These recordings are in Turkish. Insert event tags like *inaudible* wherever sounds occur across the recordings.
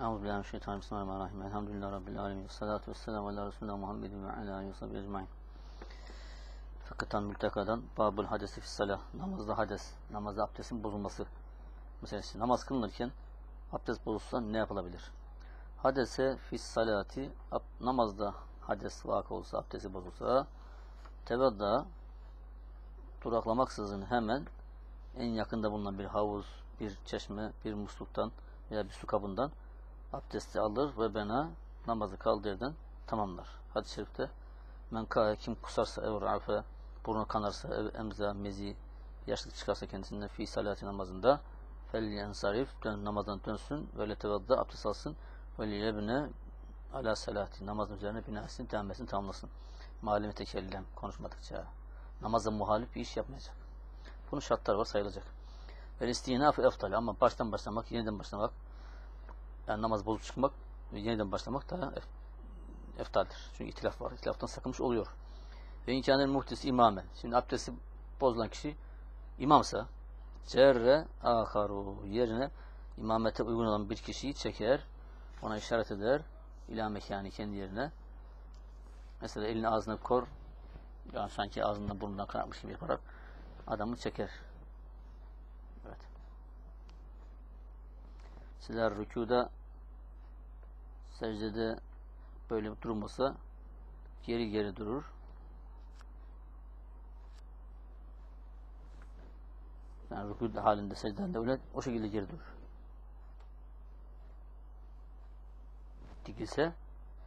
Euzubillahimineşşeytanirracim. Bismillahirrahmanirrahim. Elhamdülillahi Rabbil alemin. Salatu vesselamu ala Resulullah Muhammedin ve ala aleyhi ve ecmain. Fıkıhtan mültekadan Babul hadesi fissalah. Namazda hades, namazda abdestin bozulması meselesi. Namaz kılınırken abdest bozulsa ne yapılabilir? Hadese fissalati, namazda hades vakı olsa, abdesti bozulsa, tevadda duraklamaksızın hemen en yakında bulunan bir havuz, bir çeşme, bir musluktan veya bir su kabından abdesti alır ve bena namazı kaldığı yerden tamamlar. Hadis-i şerifte men kâhe kim kusarsa ev rafe burnu kanarsa ev emza mezi yaşlık çıkarsa kendisinden fi salati namazında fel yensarif dön, namazdan dönsün ve letevadda abdest alsın ve liyebne ala salati namazın üzerine binasını devam etsin tamamlasın. Malimi tekellem konuşmadıkça namaza muhalif bir iş yapmayacak. Bunun şartları var sayılacak. Ve istinafı eftal ama baştan başlamak, yeniden başlamak yani namaz bozup çıkmak ve yeniden başlamak da eftaldir. Çünkü itilaf var. İtilaftan sakınmış oluyor. Ve imkanın muhtesi imamen. Şimdi abdesti bozulan kişi imamsa cerre akaru yerine imamete uygun olan bir kişiyi çeker, ona işaret eder, ila mekanı kendi yerine. Mesela elini ağzına kor, yani sanki ağzından burnundan kanatmış gibi yaparak adamı çeker. Evet. Sizler rükuda secdede böyle durmasa geri geri durur. Yani rükû halinde secdende öyle o şekilde geri durur. Dikilse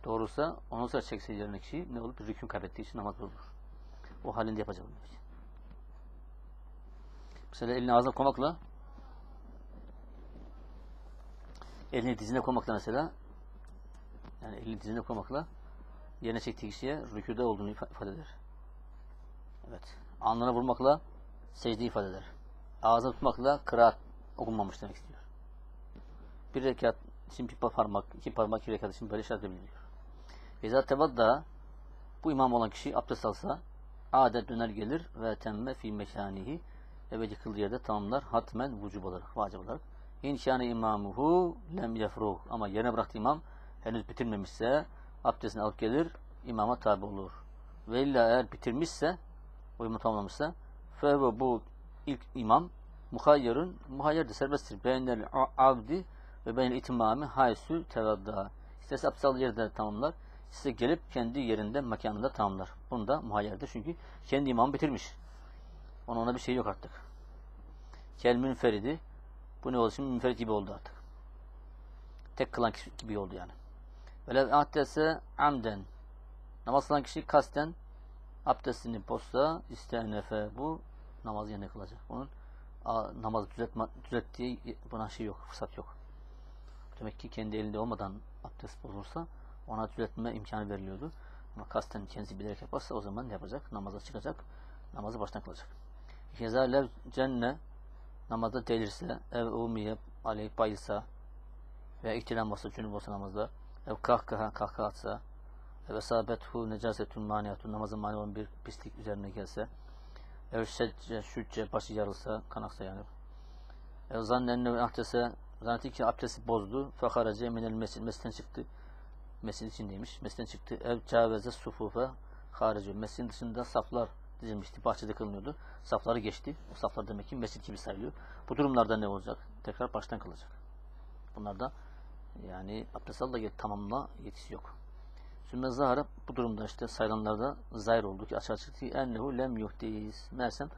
doğrusa ondan sonra çekse yerine kişi ne olur? Rükû kaybettiği için namaz bozulur. O halinde yapacak bunu. Mesela elini ağzına koymakla elini dizine koymakla mesela yani elini dizine koymakla yerine çektiği kişiye rüküde olduğunu ifade eder. Evet. Alnına vurmakla secde ifade eder. Ağzına tutmakla kıraat okunmamış demek istiyor. Bir rekat için bir parmak, iki parmak, iki rekat için böyle işaret edebiliyor. Eza tevadda bu imam olan kişi abdest alsa adet döner gelir ve temme fi mekanihi evvelki kıldığı yerde tamamlar hatmen vücub olarak, vacip olarak. İnşâne imamuhu lem yefruh ama yerine bıraktı imam henüz bitirmemişse abdestini alıp gelir, imama tabi olur. Ve illa eğer bitirmişse, imam tamamlamışsa, fehve bu ilk imam muhayyerun, muhayyerdir, serbesttir. Beynel avdi ve beynel itimami haysu tevadda. İsterse abdest aldığı yerde tamamlar, size gelip kendi yerinde, mekanında tamamlar. Bunu da muhayyerdir. Çünkü kendi imam bitirmiş. Ona ona bir şey yok artık. Kel münferidi, bu ne oldu şimdi? Münferit gibi oldu artık. Tek kılan gibi oldu yani. Velev ahdese amden. Namaz kılan kişi kasten abdestini bozsa istenefe bu namaz yerine kılacak. Onun namazı düzeltme, düzelttiği buna şey yok, fırsat yok. Demek ki kendi elinde olmadan abdest bozulursa ona düzeltme imkanı veriliyordu. Ama kasten kendisi bilerek yaparsa o zaman ne yapacak? Namaza çıkacak. Namazı baştan kılacak. Keza lev cenne namazda delirse, ev umiye aleyh bayılsa veya ihtilam olsa, cünüp olsa namazda ev kahkaha kahkaha atsa ev esabethu necasetun maniyatun namazın mani olan bir pislik üzerine gelse ev şecce şücce başı yarılsa kanaksa yani. Ev zannenne ahdese zannetti ki abdesti bozdu fekarace minel mesil meslen çıktı mesil içindeymiş meslen çıktı ev caveze sufufe harici meslin dışında saflar dizilmişti bahçede kılınıyordu safları geçti o saflar demek ki mescid gibi sayılıyor. Bu durumlarda ne olacak? Tekrar baştan kılacak bunlarda yani abdest al da tamamla yetisi yok. Sümme zahara bu durumda işte sayılanlarda zahir oldu ki açığa çıktı. Ennehu lem yuhdiz. Mersem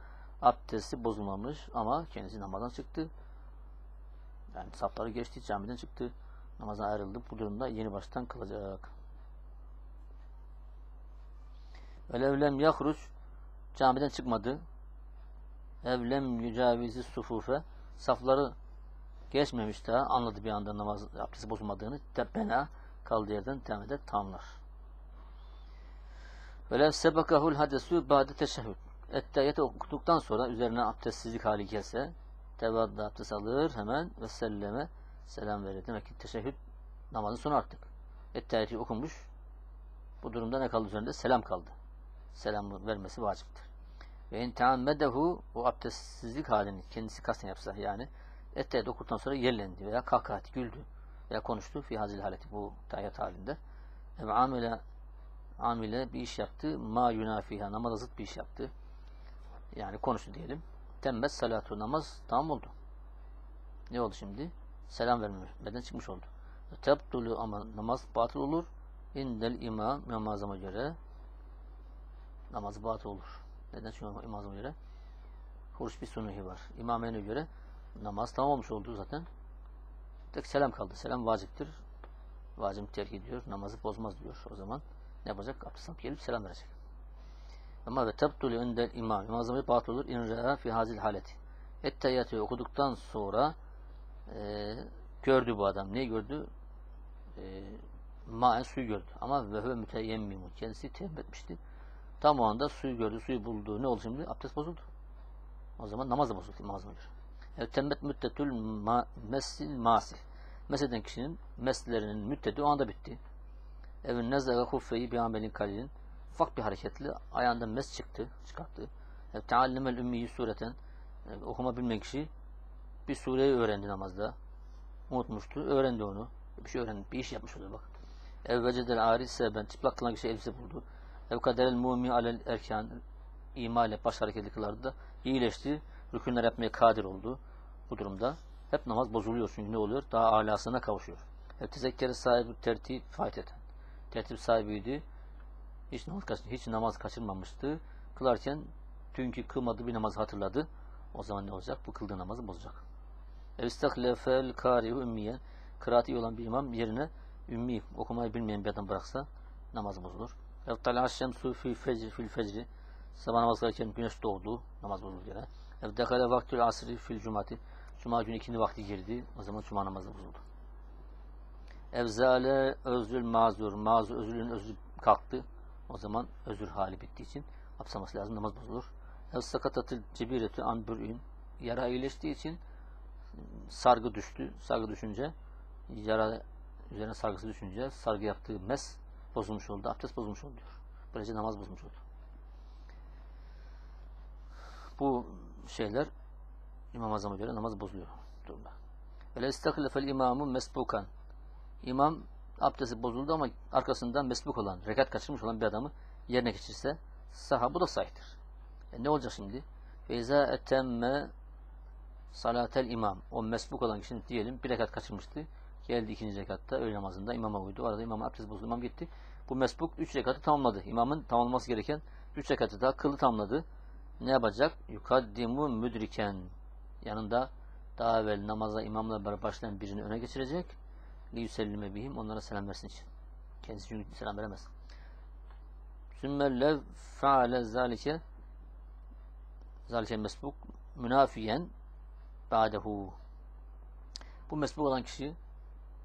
abdesti bozulmamış ama kendisi namazdan çıktı. Yani safları geçti, camiden çıktı. Namazdan ayrıldı. Bu durumda yeni baştan kılacak. Velev lem yahruç camiden çıkmadı. Evlem yücavizi sufufe safları geçmemiş daha anladı bir anda namaz abdesti bozulmadığını bena kaldığı yerden devam eder tamamlar. Velev sebekahul hadesu ba'de teşehhüd. Ettehiyeti okuduktan sonra üzerine abdestsizlik hali gelse tevadda abdest alır hemen ve selleme selam verir. Demek ki teşehhüd namazın sonu artık. Ettehiyeti okunmuş. Bu durumda ne kaldı üzerinde? Selam kaldı. Selam vermesi vaciptir. Ve in teammedehu o abdestsizlik halini kendisi kasten yapsa yani Ettehiyat okuduktan sonra yerlendi veya kahkaha güldü. veya konuştu fi hazil haleti bu tayyat halinde. Ev amile amile bir iş yaptı. Ma yunafiha namaza zıt bir iş yaptı. Yani konuştu diyelim. Tembet salatu namaz tamam oldu. Ne oldu şimdi? Selam vermeden çıkmış oldu. Tebtulu ama namaz batıl olur. İndel imam azama göre namazı batıl olur. Neden? Çünkü imam azama göre huruç bir sunuhi var. İmamene göre namaz tamam olmuş oldu zaten. Tek selam kaldı. Selam vaciptir. Vacip terk ediyor. Namazı bozmaz diyor. O zaman ne yapacak? Abdest gelip selam verecek. Ama ve tebtulu indel imam. İmam azamı batıl olur. İn re'a fi hazil haleti. Etteyyatı okuduktan sonra e, gördü bu adam. Ne gördü? E, maen suyu gördü. Ama ve huve müteyemmimun. Kendisi teyemmüm etmişti. Tam o anda suyu gördü. Suyu buldu. Ne oldu şimdi? Abdest bozuldu. O zaman namaz da bozuldu. Namaz göre. Evet, tembet müddetül ma, mesil masil. Meseden kişinin meslerinin müddeti o anda bitti. Evin nezle ve huffeyi bir amelin kalilin. Ufak bir hareketle ayağından mes çıktı, çıkarttı. Teallimel ümmiyi sureten. Yani okuma bilmeyen kişi bir sureyi öğrendi namazda. Unutmuştu. Öğrendi onu. Bir şey öğrendi. Bir iş yapmış oluyor bak. Ev vecedel arise ben çıplak kılan kişi elbise buldu. Ev kaderel mumi alel erkan ima ile baş hareketli kılardı da iyileşti. Rükünler yapmaya kadir oldu. Bu durumda hep namaz bozuluyor çünkü ne oluyor? Daha alasına kavuşuyor. Hep tezekkeri sahibi tertip fayteten. Tertip sahibiydi. Hiç namaz, kaç, hiç namaz kaçırmamıştı. Kılarken dünkü kılmadığı bir namaz hatırladı. O zaman ne olacak? Bu kıldığı namazı bozacak. Evistaklefel karihu ümmiyen kıraati olan bir imam yerine ümmi okumayı bilmeyen bir adam bıraksa namaz bozulur. Evtala şemsu fil fecri fil fecri sabah namaz kılarken güneş doğdu. Namaz bozuldu yine. Evdekale vaktül asri fil cumati Cuma günü ikindi vakti girdi. O zaman cuma namazı bozuldu. Evzale özlül mazur. Mazur özlülün özlü kalktı. O zaman özür hali bittiği için hapsaması lazım. Namaz bozulur. Ev sakatatül cebiretü an bür'ün. Yara iyileştiği için sargı düştü. Sargı düşünce yara üzerine sargısı düşünce sargı yaptığı mes bozulmuş oldu. Abdest bozulmuş oldu diyor. Böylece namaz bozulmuş oldu. Bu şeyler İmam Azam'a göre namaz bozuluyor durumda. Ve istaklefel imamu mesbukan. İmam abdesti bozuldu ama arkasından mesbuk olan, rekat kaçırmış olan bir adamı yerine geçirse saha bu da sahiptir. E ne olacak şimdi? Feyza etemme salatel imam. O mesbuk olan kişinin diyelim bir rekat kaçırmıştı. Geldi ikinci rekatta öğle namazında imama uydu. O arada imam abdest bozuldu. İmam gitti. Bu mesbuk üç rekatı tamamladı. İmamın tamamlaması gereken üç rekatı daha kılı tamamladı. Ne yapacak? Yukaddimu müdriken yanında daha evvel namaza imamla beraber başlayan birini öne geçirecek. Li yüsellime bihim onlara selam versin için. Kendisi çünkü selam veremez. Sümmelle faale zalike zalike mesbuk münafiyen ba'dehu bu mesbuk olan kişi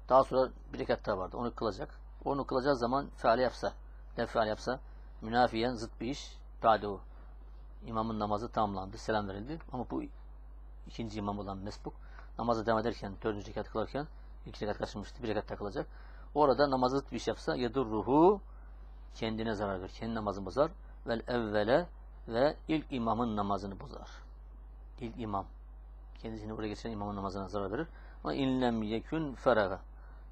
daha sonra bir rekat daha vardı. Onu kılacak. Onu kılacağı zaman faale yapsa ne faale yapsa münafiyen zıt bir iş ba'dehu imamın namazı tamamlandı. Selam verildi. Ama bu ikinci imam olan mesbuk namaza devam ederken dördüncü rekat kılarken ilk rekat kaçırmıştı. Bir rekat takılacak. Orada namazı bir şey yapsa yadur ruhu kendine zarar verir. Kendi namazını bozar. Vel evvele ve ilk imamın namazını bozar. İlk imam. Kendisini buraya geçiren imamın namazına zarar verir. Ama inlem yekün feraga.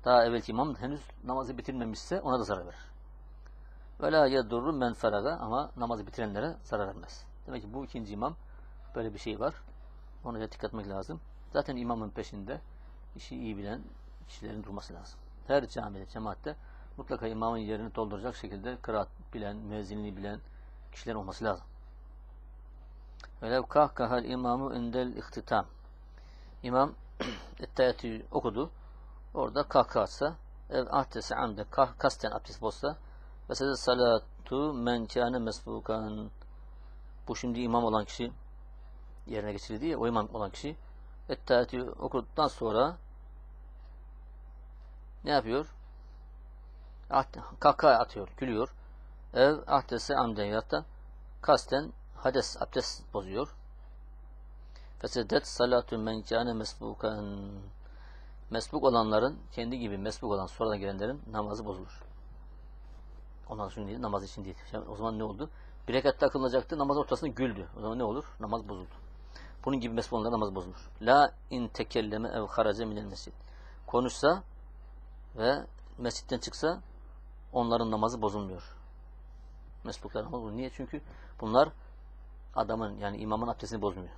Daha evvelki imam henüz namazı bitirmemişse ona da zarar verir. Ve la yedurru men feraga ama namazı bitirenlere zarar vermez. Demek ki bu ikinci imam böyle bir şey var. Ona da dikkat etmek lazım. Zaten imamın peşinde işi iyi bilen kişilerin durması lazım. Her camide, cemaatte mutlaka imamın yerini dolduracak şekilde kıraat bilen, müezzinliği bilen kişilerin olması lazım. Velev kahkahal imamı indel ihtitam. İmam *clears throat* ettayeti okudu. Orada kahkaha atsa, ev ahdese amde kasten abdest bozsa ve salatu men kâne mesbukan. Bu şimdi imam olan kişi yerine geçirildi ya o imam olan kişi Ettehati okuduktan sonra ne yapıyor? Kahkaha atıyor, gülüyor. Ev ahdese amden ya da kasten hades abdest bozuyor. Fesedet salatu men kâne mesbukan mesbuk olanların kendi gibi mesbuk olan sonradan gelenlerin namazı bozulur. Ondan sonra değil, namaz için değil. o zaman ne oldu? Bir rekatta kılınacaktı, namaz ortasında güldü. O zaman ne olur? Namaz bozuldu. Bunun gibi mesbuk olanlar namaz bozulur. La in tekelleme ev harace minel mescid. Konuşsa ve mescitten çıksa onların namazı bozulmuyor. Mesbuklar namazı bozulmuyor. Niye? Çünkü bunlar adamın yani imamın abdestini bozmuyor.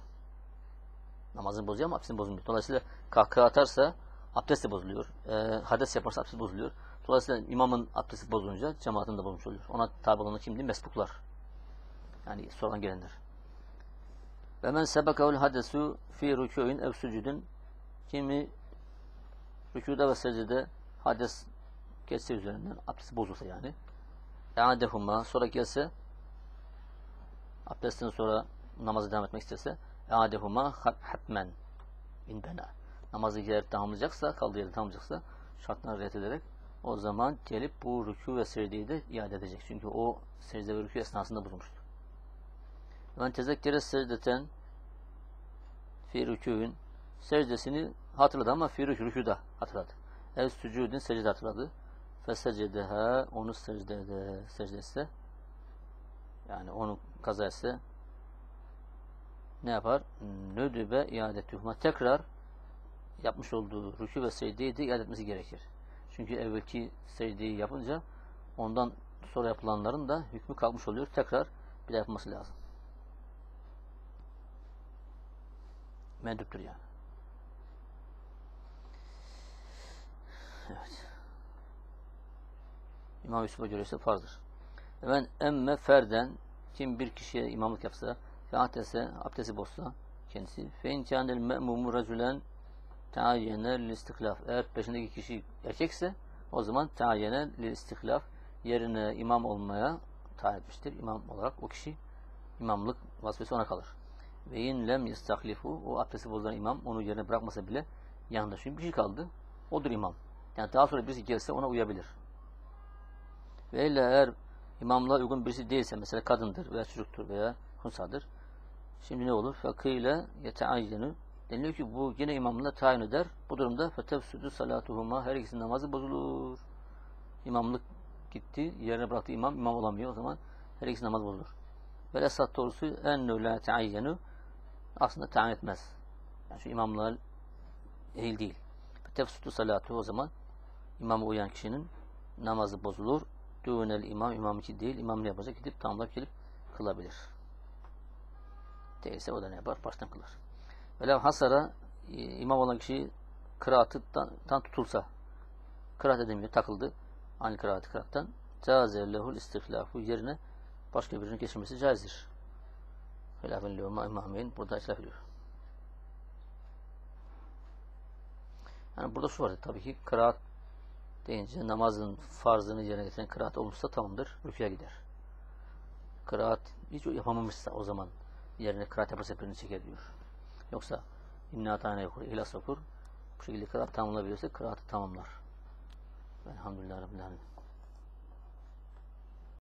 Namazını bozuyor ama abdestini bozmuyor. Dolayısıyla kahkaha atarsa abdest de bozuluyor. E, hades yaparsa abdest bozuluyor. Dolayısıyla imamın abdesti bozulunca cemaatin de bozulmuş oluyor. Ona tabi olanlar kimdi? Mesbuklar. Yani sonradan gelenler. Ve men sebekahul hadesu fi rükûin ev sucudun kimi rükuda ve secdede hades geçse üzerinden abdesti bozulsa yani. Eadehumma sonra gelse abdestten sonra namazı devam etmek istese eadehumma hatmen indena. Namazı eğer tamamlayacaksa, kaldığı yerde tamamlayacaksa şartlarına riayet ederek o zaman gelip bu rükû ve secdeyi de iade edecek. Çünkü o secde ve rükû esnasında bozulmuştu. Men tezekkere secdeten fi rükûün secdesini hatırladı ama fi rükû rükûda hatırladı. Ev sücudin secde hatırladı. Fesecedeha onu secdede secde etse yani onu kaza etse ne yapar? Nödübe iadetühüma tekrar yapmış olduğu rükû ve secdeyi de iade etmesi gerekir. Çünkü evvelki secdeyi yapınca ondan sonra yapılanların da hükmü kalmış oluyor. Tekrar bir daha yapması lazım. Menduptur yani. Evet. İmam Yusuf'a göre ise farzdır. Ben emme ferden kim bir kişiye imamlık yapsa fe atese abdesti bozsa kendisi fe in kânel me'mumu racülen teayyene lil istihlaf. Eğer peşindeki kişi erkekse o zaman teayyene lil istihlaf yerine imam olmaya tayin etmiştir. İmam olarak o kişi imamlık vazifesi ona kalır. Ve in lem yestahlifu o abdesti bozulan imam onu yerine bırakmasa bile yanında çünkü bir şey kaldı. Odur imam. Yani daha sonra birisi gelse ona uyabilir. Ve illa eğer imamlığa uygun birisi değilse mesela kadındır veya çocuktur veya hunsadır. Şimdi ne olur? Fakıyla yeteayyenu deniliyor ki bu yine imamlığa tayin eder. Bu durumda fetefsüdü salatuhuma her ikisinin namazı bozulur. İmamlık gitti. Yerine bıraktı imam. imam olamıyor. O zaman her ikisinin namazı bozulur. Ve esat doğrusu ennü la teayyenu aslında tayin etmez. Yani şu imamlığa ehil değil. Fetefsüdü salatu o zaman imama uyan kişinin namazı bozulur. Düğünel imam, imam için değil, imam ne yapacak? Gidip tamamlayıp gelip kılabilir. Değilse o da ne yapar? Baştan kılar. Velev hasara imam olan kişi kıraattan tutulsa, kıraat edemiyor, takıldı. Aynı kıraat kıraattan. Caze lehul istihlafu yerine başka birinin geçirmesi caizdir. Hilafen lehuma imamiyin burada ihlaf ediyor. Yani burada şu var tabii ki kıraat deyince namazın farzını yerine getiren kıraat olursa tamamdır. Rüküye gider. Kıraat hiç yapamamışsa o zaman yerine kıraat yaparsa birini çeker diyor. Yoksa İnna tane okur, İhlas okur. Bu şekilde kıraat tamamlayabiliyorsa kıraatı tamamlar. Elhamdülillah Rabbil Alemin.